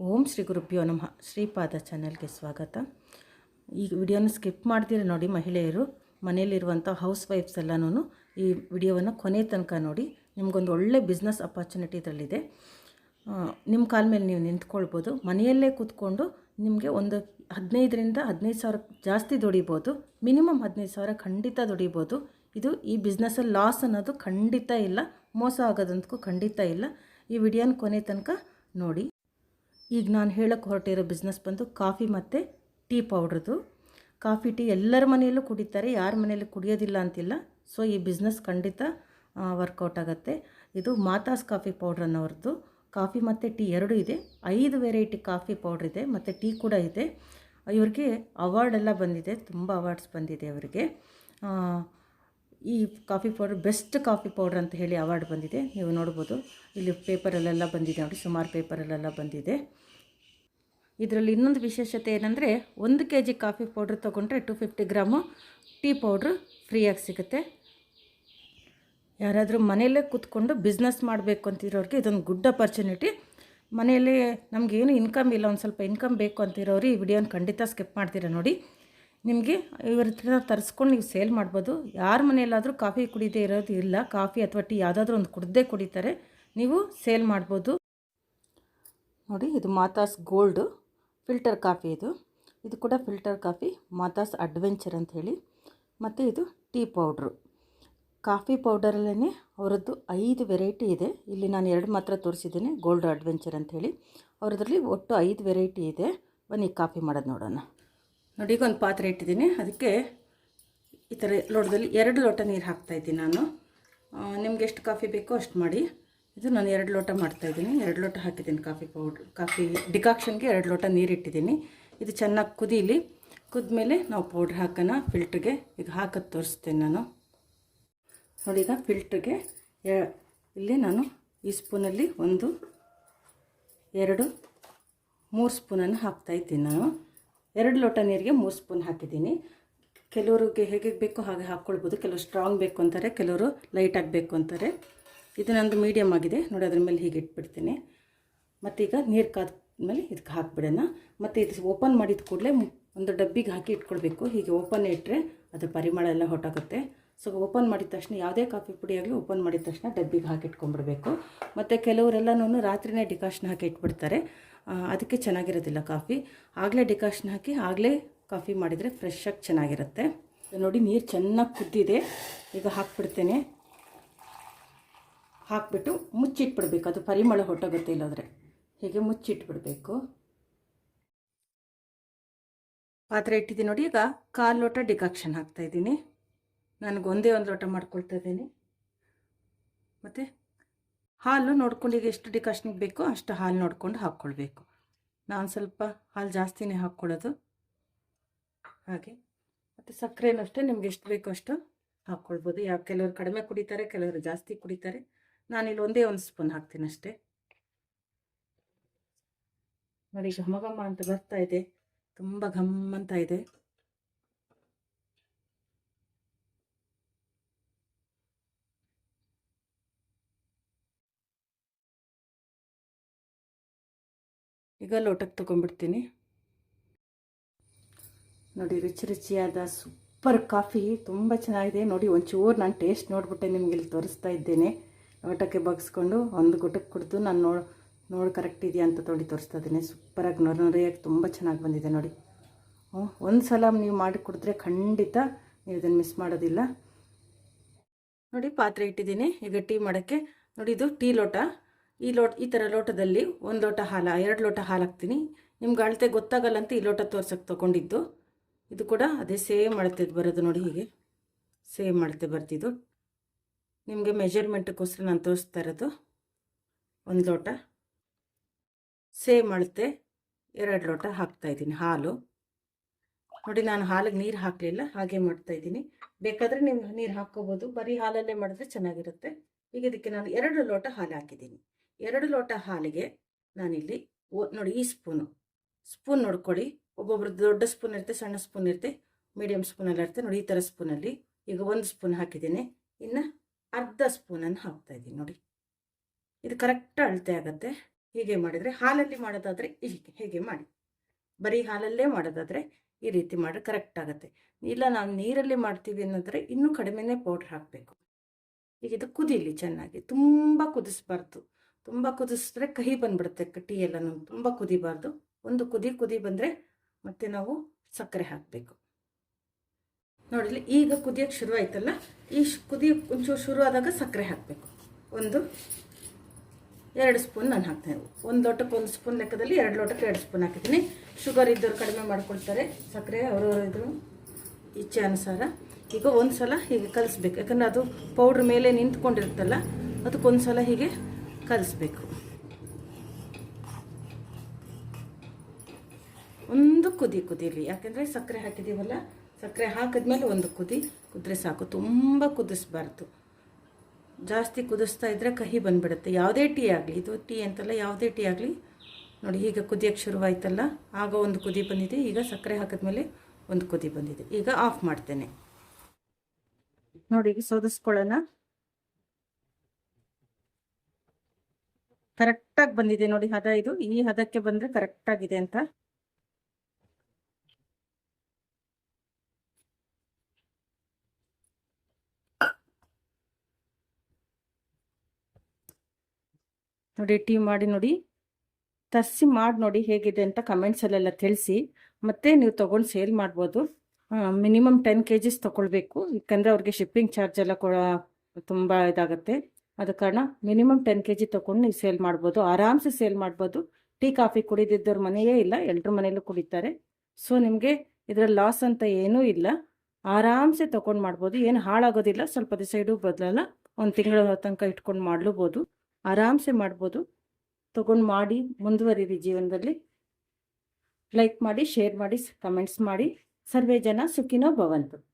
ಓಂ ಶ್ರೀ ಗುರುಭ್ಯೋ ನಮಃ. ಶ್ರೀಪಾದ ಚಾನೆಲ್ಗೆ ಸ್ವಾಗತ. ಈ ವಿಡಿಯೋನ ಸ್ಕಿಪ್ ಮಾಡ್ತೀರ ನೋಡಿ ಮಹಿಳೆಯರು. ಮನೆಯಲ್ಲಿರುವಂಥ ಹೌಸ್ ವೈಫ್ಸ್ ಎಲ್ಲನೂ ಈ ವಿಡಿಯೋವನ್ನು ಕೊನೆ ತನಕ ನೋಡಿ. ನಿಮಗೊಂದು ಒಳ್ಳೆ ಬಿಸ್ನೆಸ್ ಅಪಾರ್ಚುನಿಟಿ ಇದರಲ್ಲಿದೆ. ನಿಮ್ಮ ಕಾಲ ಮೇಲೆ ನೀವು ನಿಂತ್ಕೊಳ್ಬೋದು. ಮನೆಯಲ್ಲೇ ಕೂತ್ಕೊಂಡು ನಿಮಗೆ ಒಂದು ಹದಿನೈದರಿಂದ ಹದಿನೈದು ಸಾವಿರ ಜಾಸ್ತಿ ದುಡಿಬೋದು. ಮಿನಿಮಮ್ ಹದಿನೈದು ಸಾವಿರ ಖಂಡಿತ ದುಡಿಬೋದು. ಇದು ಈ ಬಿಸ್ನೆಸ್ಸಲ್ಲಿ ಲಾಸ್ ಅನ್ನೋದು ಖಂಡಿತ ಇಲ್ಲ. ಮೋಸ ಆಗೋದಂತಕ್ಕೂ ಖಂಡಿತ ಇಲ್ಲ. ಈ ವಿಡಿಯೋನ ಕೊನೆ ತನಕ ನೋಡಿ. ಈಗ ನಾನು ಹೇಳೋಕ್ಕೆ ಹೊರಟಿರೋ ಬಿಸ್ನೆಸ್ ಬಂದು ಕಾಫಿ ಮತ್ತು ಟೀ ಪೌಡ್ರದು ಕಾಫಿ ಟೀ ಎಲ್ಲರ ಮನೆಯಲ್ಲೂ ಕುಡಿತಾರೆ, ಯಾರ ಮನೆಯಲ್ಲೂ ಕುಡಿಯೋದಿಲ್ಲ ಅಂತಿಲ್ಲ. ಸೊ ಈ ಬಿಸ್ನೆಸ್ ಖಂಡಿತ ವರ್ಕೌಟ್ ಆಗುತ್ತೆ. ಇದು ಮಾತಾಸ್ ಕಾಫಿ ಪೌಡ್ರ್ ಅನ್ನೋರದ್ದು ಕಾಫಿ ಮತ್ತು ಟೀ ಎರಡೂ ಇದೆ. ಐದು ವೆರೈಟಿ ಕಾಫಿ ಪೌಡ್ರ್ ಇದೆ, ಮತ್ತು ಟೀ ಕೂಡ ಇದೆ. ಇವ್ರಿಗೆ ಅವಾರ್ಡ್ ಎಲ್ಲ ಬಂದಿದೆ, ತುಂಬ ಅವಾರ್ಡ್ಸ್ ಬಂದಿದೆ ಅವರಿಗೆ. ಈ coffee powder, best coffee powder ಅಂತ ಹೇಳಿ ಅವಾರ್ಡ್ ಬಂದಿದೆ. ನೀವು ನೋಡ್ಬೋದು. ಇಲ್ಲಿ ಪೇಪರಲ್ಲೆಲ್ಲ ಬಂದಿದೆ. ನೋಡಿ, ಸುಮಾರು ಪೇಪರಲ್ಲೆಲ್ಲ ಬಂದಿದೆ. ಇದರಲ್ಲಿ ಇನ್ನೊಂದು ವಿಶೇಷತೆ ಏನಂದರೆ, ಒಂದು ಕೆ ಜಿ ಕಾಫಿ ಪೌಡ್ರ್ ತೊಗೊಂಡ್ರೆ two fifty gram tea powder ಫ್ರೀಯಾಗಿ ಸಿಗುತ್ತೆ. ಯಾರಾದರೂ ಮನೆಯಲ್ಲೇ ಕೂತ್ಕೊಂಡು ಬಿಸ್ನೆಸ್ ಮಾಡಬೇಕು ಅಂತಿರೋರಿಗೆ ಇದೊಂದು ಗುಡ್ ಅಪರ್ಚುನಿಟಿ. ಮನೆಯಲ್ಲೇ ನಮಗೇನು ಇನ್ಕಮ್ ಇಲ್ಲ, ಒಂದು ಸ್ವಲ್ಪ ಇನ್ಕಮ್ ಬೇಕು ಅಂತಿರೋರು ಈ ವಿಡಿಯೋನ ಖಂಡಿತ ಸ್ಕಿಪ್ ಮಾಡ್ತೀರಾ ನೋಡಿ. ನಿಮಗೆ ಇವ್ರ ಹತ್ರ ತರಿಸ್ಕೊಂಡು ನೀವು ಸೇಲ್ ಮಾಡ್ಬೋದು. ಯಾರ ಮನೆಯಲ್ಲಾದರೂ ಕಾಫಿ ಕುಡಿದೇ ಇರೋದು ಇಲ್ಲ. ಕಾಫಿ ಅಥವಾ ಟೀ ಯಾವುದಾದ್ರೂ ಒಂದು ಕುಡ್ದೇ ಕುಡಿತಾರೆ. ನೀವು ಸೇಲ್ ಮಾಡ್ಬೋದು. ನೋಡಿ, ಇದು ಮಾತಾಸ್ ಗೋಲ್ಡು ಫಿಲ್ಟರ್ ಕಾಫಿ ಇದು. ಇದು ಕೂಡ ಫಿಲ್ಟರ್ ಕಾಫಿ, ಮಾತಾಸ್ ಅಡ್ವೆಂಚರ್ ಅಂತ ಹೇಳಿ. ಮತ್ತು ಇದು ಟೀ ಪೌಡ್ರು. ಕಾಫಿ ಪೌಡರಲ್ಲೇ ಅವರದ್ದು ಐದು ವೆರೈಟಿ ಇದೆ. ಇಲ್ಲಿ ನಾನು ಎರಡು ಮಾತ್ರ ತೋರಿಸಿದ್ದೀನಿ, ಗೋಲ್ಡ್ ಅಡ್ವೆಂಚರ್ ಅಂತ ಹೇಳಿ. ಅವ್ರದ್ರಲ್ಲಿ ಒಟ್ಟು ಐದು ವೆರೈಟಿ ಇದೆ. ಬನ್ನಿ, ಕಾಫಿ ಮಾಡೋದು ನೋಡೋಣ. ನೋಡಿ ಒಂದು ಪಾತ್ರೆ ಇಟ್ಟಿದ್ದೀನಿ. ಅದಕ್ಕೆ ಈ ಥರ ಲೋಟದಲ್ಲಿ ಎರಡು ಲೋಟ ನೀರು ಹಾಕ್ತಾಯಿದ್ದೀನಿ ನಾನು. ನಿಮ್ಗೆ ಎಷ್ಟು ಕಾಫಿ ಬೇಕೋ ಅಷ್ಟು ಮಾಡಿ. ಇದು ನಾನು ಎರಡು ಲೋಟ ಮಾಡ್ತಾಯಿದ್ದೀನಿ ಎರಡು ಲೋಟ ಹಾಕಿದ್ದೀನಿ ಕಾಫಿ ಪೌಡ್ರ್ ಕಾಫಿ ಡಿಕಾಕ್ಷನ್ಗೆ ಎರಡು ಲೋಟ ನೀರು ಇಟ್ಟಿದ್ದೀನಿ. ಇದು ಚೆನ್ನಾಗಿ ಕುದೀಲಿ. ಕುದ್ಮೇಲೆ ನಾವು ಪೌಡ್ರ್ ಹಾಕೋಣ. ಫಿಲ್ಟ್ರಿಗೆ ಈಗ ಹಾಕೋದು ತೋರಿಸ್ತೇನೆ ನಾನು. ನೋಡಿ, ಈಗ ಫಿಲ್ಟ್ರಿಗೆ ಇಲ್ಲಿ ನಾನು ಈ ಸ್ಪೂನಲ್ಲಿ ಒಂದು, ಎರಡು, ಮೂರು ಸ್ಪೂನನ್ನು ಹಾಕ್ತಾಯಿದ್ದೀನಿ ನಾನು. ಎರಡು ಲೋಟ ನೀರಿಗೆ ಮೂರು ಸ್ಪೂನ್ ಹಾಕಿದ್ದೀನಿ. ಕೆಲವ್ರಿಗೆ ಹೇಗೆ ಬೇಕೋ ಹಾಗೆ ಹಾಕ್ಕೊಳ್ಬೋದು. ಕೆಲವರು ಸ್ಟ್ರಾಂಗ್ ಬೇಕು ಅಂತಾರೆ, ಕೆಲವರು ಲೈಟ್ ಆಗಬೇಕು ಅಂತಾರೆ. ಇದು ನಂದು ಮೀಡಿಯಮ್ ಆಗಿದೆ. ನೋಡಿ ಅದ್ರ ಮೇಲೆ ಹೀಗೆ ಇಟ್ಬಿಡ್ತೀನಿ. ಮತ್ತೀಗ ನೀರು ಕಾದ್ಮೇಲೆ ಇದಕ್ಕೆ ಹಾಕ್ಬಿಡೋಣ. ಮತ್ತು ಇದು ಓಪನ್ ಮಾಡಿದ ಕೂಡಲೇ ಒಂದು ಡಬ್ಬಿಗೆ ಹಾಕಿ ಇಟ್ಕೊಳ್ಬೇಕು. ಹೀಗೆ ಓಪನ್ ಇಟ್ಟರೆ ಅದು ಪರಿಮಳ ಎಲ್ಲ ಹೊಟ್ಟಾಗುತ್ತೆ ಸೊ, ಓಪನ್ ಮಾಡಿದ ತಕ್ಷಣ ಯಾವುದೇ ಕಾಫಿ ಪುಡಿ ಆಗಲಿ ಓಪನ್ ಮಾಡಿದ ತಕ್ಷಣ ಡಬ್ಬಿಗೆ ಹಾಕಿ ಇಟ್ಕೊಂಡ್ಬಿಡ್ಬೇಕು ಮತ್ತು ಕೆಲವರೆಲ್ಲನೂ ರಾತ್ರಿನೇ ಡಿಕಾಷನ್ ಹಾಕಿ ಇಟ್ಬಿಡ್ತಾರೆ. ಅದಕ್ಕೆ ಚೆನ್ನಾಗಿರೋದಿಲ್ಲ ಕಾಫಿ. ಆಗಲೇ ಡಿಕಾಷನ್ ಹಾಕಿ ಆಗಲೇ ಕಾಫಿ ಮಾಡಿದರೆ ಫ್ರೆಶ್ಶಾಗಿ ಚೆನ್ನಾಗಿರುತ್ತೆ. ನೋಡಿ ನೀರು ಚೆನ್ನಾಗಿ ಕುದ್ದಿದೆ. ಈಗ ಹಾಕ್ಬಿಡ್ತೇನೆ. ಹಾಕ್ಬಿಟ್ಟು ಮುಚ್ಚಿಟ್ಬಿಡ್ಬೇಕು. ಅದು ಪರಿಮಳ ಹೊಟ್ಟೋಗುತ್ತೆ ಇಲ್ಲೋದ್ರೆ. ಹೀಗೆ ಮುಚ್ಚಿಟ್ಬಿಡಬೇಕು. ಪಾತ್ರೆ ಇಟ್ಟಿದ್ದೀನಿ ನೋಡಿ, ಈಗ ಕಾಲು ಲೋಟ ಡಿಕಾಕ್ಷನ್ ಹಾಕ್ತಾಯಿದ್ದೀನಿ ನನಗೆ ಒಂದೇ ಒಂದು ಲೋಟ ಮಾಡ್ಕೊಳ್ತಾ ಇದ್ದೀನಿ. ಮತ್ತು ಹಾಲು ನೋಡ್ಕೊಂಡು ಈಗ ಎಷ್ಟು ಡಿಕಾಷ್ನಿಗೆ ಬೇಕೋ ಅಷ್ಟು ಹಾಲು ನೋಡ್ಕೊಂಡು ಹಾಕ್ಕೊಳ್ಬೇಕು. ನಾನು ಸ್ವಲ್ಪ ಹಾಲು ಜಾಸ್ತಿನೇ ಹಾಕ್ಕೊಳ್ಳೋದು. ಹಾಗೆ. ಮತ್ತು ಸಕ್ಕರೆನೂ ಅಷ್ಟೇ, ನಿಮ್ಗೆ ಎಷ್ಟು ಬೇಕೋ ಅಷ್ಟು ಹಾಕ್ಕೊಳ್ಬೋದು. ಯಾವ ಕೆಲವರು ಕಡಿಮೆ ಕುಡಿತಾರೆ, ಕೆಲವರು ಜಾಸ್ತಿ ಕುಡಿತಾರೆ. ನಾನಿಲ್ಲಿ ಒಂದೇ ಒಂದು ಸ್ಪೂನ್ ಹಾಕ್ತೀನಿ ಅಷ್ಟೇ. ನೋಡಿ ಘಮ ಘಮ ಅಂತ ಬರ್ತಾ ಇದೆ. ತುಂಬ ಘಮ್ ಅಂತ ಇದೆ. ಈಗ ಲೋಟಕ್ಕೆ ತೊಗೊಂಡ್ಬಿಡ್ತೀನಿ. ನೋಡಿ, ರುಚಿ ರುಚಿಯಾದ ಸೂಪರ್ ಕಾಫಿ, ತುಂಬ ಚೆನ್ನಾಗಿದೆ. ನೋಡಿ, ಒಂಚೂರು ನಾನು ಟೇಸ್ಟ್ ನೋಡಿಬಿಟ್ಟೆ, ನಿಮ್ಗೆ ಇಲ್ಲಿ ತೋರಿಸ್ತಾ ಇದ್ದೇನೆ. ಲೋಟಕ್ಕೆ ಬಗ್ಸ್ಕೊಂಡು ಒಂದು ಗುಟಕ್ಕೆ ಕುಡಿದು ನಾನು ನೋಡಿ ನೋಡಿ ಕರೆಕ್ಟ್ ಇದೆಯಾ ಅಂತ ನೋಡಿ ತೋರಿಸ್ತಾ ಇದ್ದೀನಿ. ಸೂಪರಾಗಿ ನೊರೆ ನೊರೆಯಾಗಿ ತುಂಬ ಚೆನ್ನಾಗಿ ಬಂದಿದೆ ನೋಡಿ. ಹ್ಞೂ ಒಂದು ಸಲ ನೀವು ಮಾಡಿ ಕುಡಿದ್ರೆ ಖಂಡಿತ ನೀವು ಇದನ್ನು ಮಿಸ್ ಮಾಡೋದಿಲ್ಲ. ನೋಡಿ, ಪಾತ್ರೆ ಇಟ್ಟಿದ್ದೀನಿ. ಈಗ ಟೀ ಮಾಡೋಕ್ಕೆ, ನೋಡಿ, ಇದು ಟೀ ಲೋಟ. ಈ ಲೋಟ, ಈ ಥರ ಲೋಟದಲ್ಲಿ ಒಂದು ಲೋಟ ಹಾಲು, ಎರಡು ಲೋಟ ಹಾಲು ಹಾಕ್ತೀನಿ. ನಿಮ್ಗೆ ಅಳತೆ ಗೊತ್ತಾಗಲ್ಲ ಅಂತ ಈ ಲೋಟ ತೋರ್ಸಕ್ಕೆ ತೊಗೊಂಡಿದ್ದು. ಇದು ಕೂಡ ಅದೇ ಸೇಮ್ ಅಳತೆ ಬರೋದು ನೋಡಿ ಹೀಗೆ. ಸೇಮ್ ಅಳತೆ ಬರ್ತಿದ್ದು. ನಿಮಗೆ ಮೆಜರ್ಮೆಂಟ್ಗೋಸ್ಕರ ನಾನು ತೋರಿಸ್ತಾ ಇರೋದು. ಒಂದು ಲೋಟ. ಸೇಮ್ ಅಳತೆ, ಎರಡು ಲೋಟ ಹಾಕ್ತಾಯಿದ್ದೀನಿ ಹಾಲು. ನೋಡಿ ನಾನು ಹಾಲಿಗೆ ನೀರು ಹಾಕಲಿಲ್ಲ, ಹಾಗೆ ಮಾಡ್ತಾಯಿದ್ದೀನಿ ಬೇಕಾದರೆ ನೀವು ನೀರು ಹಾಕ್ಕೋಬೋದು. ಬರೀ ಹಾಲಲ್ಲೇ ಮಾಡಿದ್ರೆ ಚೆನ್ನಾಗಿರುತ್ತೆ. ಈಗ ಇದಕ್ಕೆ ನಾನು ಎರಡು ಲೋಟ ಹಾಲು ಹಾಕಿದ್ದೀನಿ. ಎರಡು ಲೋಟ ಹಾಲಿಗೆ ನಾನಿಲ್ಲಿ ನೋಡಿ ಈ ಸ್ಪೂನು. ಸ್ಪೂನ್ ನೋಡ್ಕೊಳ್ಳಿ. ಒಬ್ಬೊಬ್ರು ದೊಡ್ಡ ಸ್ಪೂನ್ ಇರುತ್ತೆ, ಸಣ್ಣ ಸ್ಪೂನ್ ಇರುತ್ತೆ ಮೀಡಿಯಮ್ ಸ್ಪೂನಲ್ಲಿ ಇರುತ್ತೆ. ನೋಡಿ ಈ ಥರ ಸ್ಪೂನಲ್ಲಿ ಈಗ ಒಂದು ಸ್ಪೂನ್ ಹಾಕಿದ್ದೀನಿ. ಇನ್ನು ಅರ್ಧ ಸ್ಪೂನನ್ನು ಹಾಕ್ತಾ ಇದ್ದೀನಿ, ನೋಡಿ. ಇದು ಕರೆಕ್ಟ್ ಅಳತೆ ಆಗುತ್ತೆ. ಹೀಗೆ ಮಾಡಿದರೆ ಹಾಲಲ್ಲಿ ಮಾಡೋದಾದರೆ ಹೀಗೆ, ಹೇಗೆ ಮಾಡಿ. ಬರೀ ಹಾಲಲ್ಲೇ ಮಾಡೋದಾದರೆ ಈ ರೀತಿ ಮಾಡಿ ಕರೆಕ್ಟ್ ಆಗುತ್ತೆ. ಇಲ್ಲ ನಾವು ನೀರಲ್ಲಿ ಮಾಡ್ತೀವಿ ಅನ್ನೋದ್ರೆ ಇನ್ನೂ ಕಡಿಮೆನೇ ಪೌಡ್ರ್ ಹಾಕಬೇಕು. ಈಗ ಇದು ಕುದೀಲಿ ಚೆನ್ನಾಗಿ, ತುಂಬ ಕುದಿಸ್ಬಾರ್ದು. ತುಂಬ ಕುದಿಸಿದ್ರೆ ಕಹಿ ಬಂದ್ಬಿಡುತ್ತೆ ಟೀ ಎಲ್ಲನೂ. ತುಂಬ ಕುದಿಬಾರ್ದು. ಒಂದು ಕುದಿ ಕುದಿ ಬಂದರೆ ಮತ್ತೆ ನಾವು ಸಕ್ಕರೆ ಹಾಕಬೇಕು. ನೋಡಿಲಿ ಈಗ ಕುದಿಯೋಕ್ಕೆ ಶುರು ಆಯ್ತಲ್ಲ ಈ ಕುದಿ ಒಂಚೂರು ಶುರು ಆದಾಗ ಸಕ್ಕರೆ ಹಾಕಬೇಕು. ಒಂದು, ಎರಡು ಸ್ಪೂನ್ ನಾನು ಹಾಕ್ತೇನೆ. ಒಂದು ಲೋಟಕ್ಕೆ ಒಂದು ಸ್ಪೂನ್ ಲೆಕ್ಕದಲ್ಲಿ ಎರಡು ಲೋಟಕ್ಕೆ ಎರಡು ಸ್ಪೂನ್ ಹಾಕಿದ್ದೀನಿ. ಶುಗರ್ ಇದ್ದವ್ರು ಕಡಿಮೆ ಮಾಡ್ಕೊಳ್ತಾರೆ. ಸಕ್ಕರೆ ಅವರವ್ರ ಇದ್ರು ಇಚ್ಛೆ ಅನುಸಾರ. ಈಗ ಒಂದು ಸಲ ಹೀಗೆ ಕಲಿಸ್ಬೇಕು. ಯಾಕಂದರೆ ಅದು ಪೌಡ್ರ್ ಮೇಲೆ ನಿಂತ್ಕೊಂಡಿರುತ್ತಲ್ಲ ಅದಕ್ಕೊಂದು ಸಲ ಹೀಗೆ ಕಲಿಸ್ಬೇಕು. ಒಂದು ಕುದಿ ಕುದೀಲಿ, ಯಾಕೆಂದರೆ ಸಕ್ಕರೆ ಹಾಕಿದ್ದೀವಲ್ಲ ಸಕ್ಕರೆ ಹಾಕಿದ್ಮೇಲೆ ಒಂದು ಕುದಿ ಕುದ್ರೆ ಸಾಕು. ತುಂಬ ಕುದಿಸ್ಬಾರ್ದು. ಜಾಸ್ತಿ ಕುದಿಸ್ತಾ ಇದ್ದರೆ ಕಹಿ ಬಂದ್ಬಿಡುತ್ತೆ. ಯಾವುದೇ ಟೀ ಆಗಲಿ, ಇದು ಟೀ ಅಂತಲ್ಲ, ಯಾವುದೇ ಟೀ ಆಗಲಿ, ನೋಡಿ, ಈಗ ಕುದಿಯೋಕ್ಕೆ ಶುರುವಾಯ್ತಲ್ಲ, ಆಗ ಒಂದು ಕುದಿ ಬಂದಿದೆ, ಈಗ ಸಕ್ಕರೆ ಹಾಕಿದ್ಮೇಲೆ ಒಂದು ಕುದಿ ಬಂದಿದೆ. ಈಗ ಆಫ್ ಮಾಡ್ತೇನೆ. ನೋಡಿ, ಈಗ ಸೋದಿಸ್ಕೊಳ್ಳೋಣ. ಕರೆಕ್ಟಾಗಿ ಬಂದಿದೆ ನೋಡಿ ಹದ ಇದು. ಈ ಹದಕ್ಕೆ ಬಂದರೆ ಕರೆಕ್ಟಾಗಿದೆ ಅಂತ. ನೋಡಿ, ಟೀ ಮಾಡಿ ನೋಡಿ. ತರಿಸಿ ಮಾಡಿ ನೋಡಿ ಹೇಗಿದೆ ಅಂತ ಕಮೆಂಟ್ಸಲ್ಲೆಲ್ಲ ತಿಳಿಸಿ. ಮತ್ತೆ ನೀವು ತೊಗೊಂಡು ಸೇಲ್ ಮಾಡ್ಬೋದು. ಮಿನಿಮಮ್ ಟೆನ್ ಕೆ ಜಿಸ್ ತೊಗೊಳ್ಬೇಕು. ಯಾಕಂದರೆ ಅವ್ರಿಗೆ ಶಿಪ್ಪಿಂಗ್ ಚಾರ್ಜ್ ಎಲ್ಲ ಕೊ ತುಂಬ ಇದಾಗುತ್ತೆ. ಆದ ಕಾರಣ ಮಿನಿಮಮ್ ಟೆನ್ ಕೆ ಜಿ ತಗೊಂಡು ನೀವು ಸೇಲ್ ಮಾಡ್ಬೋದು. ಆರಾಮ್ಸೆ ಸೇಲ್ ಮಾಡ್ಬೋದು. ಟೀ, ಕಾಫಿ ಕುಡಿದಿದ್ದವ್ರ ಮನೆಯೇ ಇಲ್ಲ ಎಲ್ಲರ ಮನೆಯಲ್ಲೂ ಕುಡಿತಾರೆ. ಸೊ, ನಿಮಗೆ ಇದರಲ್ಲಿ ಲಾಸ್ ಅಂತ ಏನೂ ಇಲ್ಲ. ಆರಾಮ್ಸೆ ತಗೊಂಡು ಮಾಡ್ಬೋದು. ಏನು ಹಾಳಾಗೋದಿಲ್ಲ. ಸ್ವಲ್ಪ ದಿವಸ ಇಡೂ ಬದಲಲ್ಲ ಒಂದು ತಿಂಗಳ ತನಕ ಇಟ್ಕೊಂಡು ಮಾಡ್ಲೂಬೋದು. ಆರಾಮ್ಸೆ ಮಾಡ್ಬೋದು. ತಗೊಂಡು ಮಾಡಿ, ಮುಂದುವರಿರಿ ಜೀವನದಲ್ಲಿ. ಲೈಕ್ ಮಾಡಿ, ಶೇರ್ ಮಾಡಿ ಕಮೆಂಟ್ಸ್ ಮಾಡಿ. ಸರ್ವೇ ಜನ ಸುಖಿನೋ ಭವಂತು.